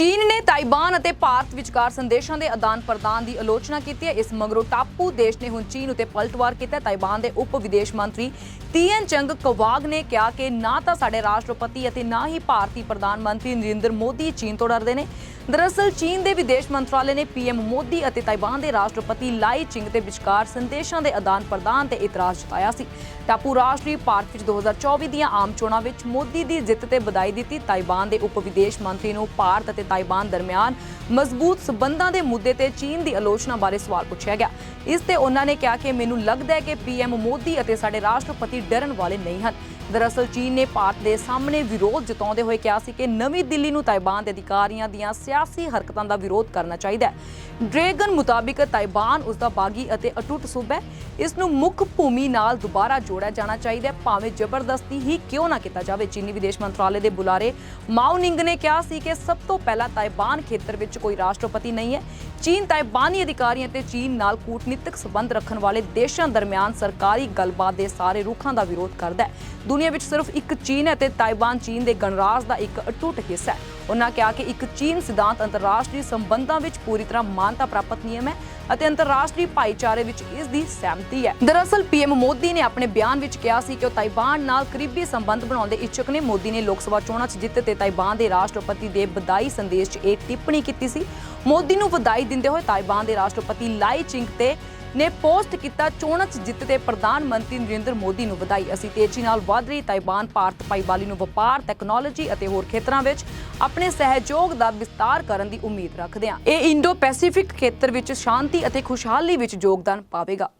ਚੀਨ ਨੇ ਤਾਈਵਾਨ ਅਤੇ ਭਾਰਤ ਵਿਚਕਾਰ ਸੰਦੇਸ਼ਾਂ ਦੇ ਆਦਾਨ-ਪ੍ਰਦਾਨ ਦੀ ਆਲੋਚਨਾ ਕੀਤੀ ਹੈ ਇਸ ਮਗਰੋਂ ਟਾਪੂ ਦੇਸ਼ ਨੇ ਹੁਣ ਚੀਨ ਉਤੇ ਪਲਟਵਾਰ ਕੀਤਾ ਹੈ। ਤਾਈਵਾਨ ਦੇ ਉਪ ਵਿਦੇਸ਼ ਮੰਤਰੀ ਤੀਐਨ ਚੰਗ ਕਵਾਗ ਨੇ ਕਿਹਾ ਕਿ ਨਾ ਤਾਂ ਸਾਡੇ ਰਾਸ਼ਟਰਪਤੀ ਅਤੇ ਨਾ ਹੀ ਭਾਰਤੀ ਪ੍ਰਧਾਨ ਮੰਤਰੀ ਨਰਿੰਦਰ ਮੋਦੀ ਚੀਨ ਤੋਂ ਡਰਦੇ ਨੇ ਦਰਅਸਲ ਚੀਨ ਦੇ ਵਿਦੇਸ਼ ਮੰਤਰਾਲੇ ਨੇ ਪੀਐਮ ਮੋਦੀ ਅਤੇ ਤਾਈਵਾਨ ਦੇ ਰਾਸ਼ਟਰਪਤੀ ਲਾਈ ਚਿੰਗ ਦੇ ਵਿਚਕਾਰ ਸੰਦੇਸ਼ਾਂ ਦੇ ਆਦਾਨ-ਪ੍ਰਦਾਨ ਤੇ ਇਤਰਾਜ਼ ਜਤਾਇਆ ਸੀ। ਟਾਪੂ ਰਾਸ਼ਟਰੀ ਪਾਰਕ ਵਿੱਚ 2024 ਦੀਆਂ ਆਮ ਚੋਣਾਂ ਵਿੱਚ ਮੋਦੀ ਦੀ ਜਿੱਤ ਤੇ ਵਧਾਈ ਦਿੱਤੀ ਤਾਈਵਾਨ ਦੇ ਉਪ ਵਿਦੇਸ਼ ਮੰਤਰੀ ਨੂੰ ਭਾਰਤ ਅਤੇ ਤਾਈਵਾਨ ਦਰਮਿਆਨ ਮਜ਼ਬੂਤ ਸਬੰਧਾਂ ਦੇ ਮੁੱਦੇ ਤੇ ਚੀਨ ਦੀ ਆਲੋਚਨਾ ਬਾਰੇ ਸਵਾਲ ਪੁੱਛਿਆ ਗਿਆ। ਇਸ ਤੇ ਉਹਨਾਂ ਨੇ ਕਿਹਾ ਕਿ ਮੈਨੂੰ ਲੱਗਦਾ ਹੈ ਕਿ ਪੀਐਮ ਮੋਦੀ ਅਤੇ ਸਾਡੇ ਰਾਸ਼ਟਰਪਤੀ ਡਰਨ ਵਾਲੇ ਨਹੀਂ ਹਨ। ਦਰਅਸਲ ਚੀਨ ਨੇ ਭਾਰਤ ਦੇ ਸਾਹਮਣੇ ਵਿਰੋਧ ਜਤਾਉਂਦੇ ਹੋਏ ਕਿਹਾ ਸੀ ਕਿ ਨਵੀਂ ਦਿੱਲੀ ਨੂੰ ਤਾਈਵਾਨ ਦੇ ਅਧਿਕਾਰੀਆਂ ਦੀਆਂ ਸਿਆ ਸਿਆਸੀ ਹਰਕਤਾਂ ਦਾ ਵਿਰੋਧ ਕਰਨਾ ਚਾਹੀਦਾ ਹੈ। ਡਰੇਗਨ ਮੁਤਾਬਿਕ ਤਾਈਵਾਨ ਉਸ ਦਾ ਬਾਗੀ ਅਤੇ ਅਟੁੱਟ ਸੂਬਾ ਹੈ। ਇਸ ਨੂੰ ਮੁੱਖ ਭੂਮੀ ਨਾਲ ਦੁਬਾਰਾ ਜੋੜਿਆ ਜਾਣਾ ਚਾਹੀਦਾ ਹੈ। ਭਾਵੇਂ ਜ਼ਬਰਦਸਤੀ ਹੀ ਕਿਉਂ ਨਾ ਕੀਤਾ ਜਾਵੇ, ਚੀਨੀ ਵਿਦੇਸ਼ ਮੰਤਰਾਲੇ ਦੇ ਬੁਲਾਰੇ ਮਾਓ ਨਿੰਗ ਨੇ ਕਿਹਾ ਸੀ ਕਿ ਸਭ ਤੋਂ ਪਹਿਲਾਂ ਤਾਈਵਾਨ ਖੇਤਰ ਵਿੱਚ ਕੋਈ ਰਾਸ਼ਟਰਪਤੀ ਨਹੀਂ ਹੈ। ਚੀਨ ਤਾਈਵਾਨੀ ਅਧਿਕਾਰੀਆਂ ਤੇ ਚੀਨ ਨਾਲ ਕੂਟਨੀਤਿਕ ਸਬੰਧ ਰੱਖਣ ਵਾਲੇ ਦੇਸ਼ਾਂ ਦਰਮਿਆਨ ਸਰਕਾਰੀ ਗੱਲਬਾਤ ਦੇ ਸਾਰੇ ਰੁਖਾਂ ਦਾ ਵਿਰੋਧ ਕਰਦਾ ਹੈ। ਦੁਨੀਆ ਵਿੱਚ ਸਿਰਫ ਇੱਕ ਚੀਨ ਹੈ ਤੇ ਤਾਈਵਾਨ ਚੀਨ ਦੇ ਗਣਰਾਜ ਦਾ ਇੱਕ ਅਟੁੱਟ ਹਿੱਸਾ ਹੈ। ਉਹਨਾਂ ਕਿਹਾ ਕਿ ਇੱਕ ਚੀਨ ਸਿਧਾਂਤ ਅੰਤਰਰਾਸ਼ਟਰੀ ਸੰਬੰਧਾਂ ਵਿੱਚ ਪੂਰੀ ਤਰ੍ਹਾਂ ਮਾਨਤਾ ਪ੍ਰਾਪਤ ਨਿਯਮ ਹੈ ਅਤੇ ਅੰਤਰਰਾਸ਼ਟਰੀ ਭਾਈਚਾਰੇ ਵਿੱਚ ਇਸ ਦੀ ਸਹਿਮਤੀ ਹੈ। ਦਰਅਸਲ ਪੀਐਮ ਮੋਦੀ ਨੇ ਆਪਣੇ ਬਿਆਨ ਵਿੱਚ ਕਿਹਾ ਸੀ ਕਿ ਉਹ ਤਾਈਵਾਨ ਨਾਲ ਕਰੀਬੀ ਸੰਬੰਧ ਬਣਾਉਣ ਦੇ ਇੱਛੁਕ ਨੇ। ਮੋਦੀ ਨੇ ਲੋਕ ਸਭਾ ਚੋਣਾਂ 'ਚ ਜਿੱਤ ਤੇ ਤਾਈਵਾਨ ਦੇ ਰਾਸ਼ਟਰਪਤੀ ਦੇ ਵਧਾਈ ਸੰਦੇਸ਼ 'ਚ ਇਹ ਟਿੱਪਣੀ ਕੀਤੀ ਸੀ। ਮੋਦੀ ਨੂੰ ਵਧਾਈ ਦਿੰਦੇ ਹੋਏ ਤਾਈਵਾਨ ਦੇ ਰਾਸ਼ਟਰਪਤੀ ਲਾਈ ਚਿੰਗ ਤੇ ਨੇ ਪੋਸਟ ਕੀਤਾ ਚੋਣਾਂ 'ਚ ਜਿੱਤ ਤੇ ਪ੍ਰਧਾਨ ਮੰਤਰੀ ਨਰਿੰਦਰ ਮੋਦੀ ਨੂੰ ਵਧਾਈ। ਅਸੀਂ ਤੇਜ਼ੀ ਨਾਲ ਵਧ ਰਹੀ ਤਾਈਵਾਨ ਭਾਰਤ ਭਾਈਵਾਲੀ ਨੂੰ ਵਪਾਰ ਟੈਕਨੋਲੋਜੀ ਅਤੇ ਹੋਰ ਖੇਤਰਾਂ ਵਿੱਚ ਆਪਣੇ ਸਹਿਯੋਗ ਦਾ ਵਿਸਤਾਰ ਕਰਨ ਦੀ ਉਮੀਦ ਰੱਖਦੇ ਹਾਂ। ਇਹ ਇੰਡੋ ਪੈਸੀਫਿਕ ਖੇਤਰ ਵਿੱਚ ਸ਼ਾਂਤੀ ਅਤੇ ਖੁਸ਼ਹਾਲੀ ਵਿੱਚ ਯੋਗਦਾਨ ਪਾਵੇਗਾ।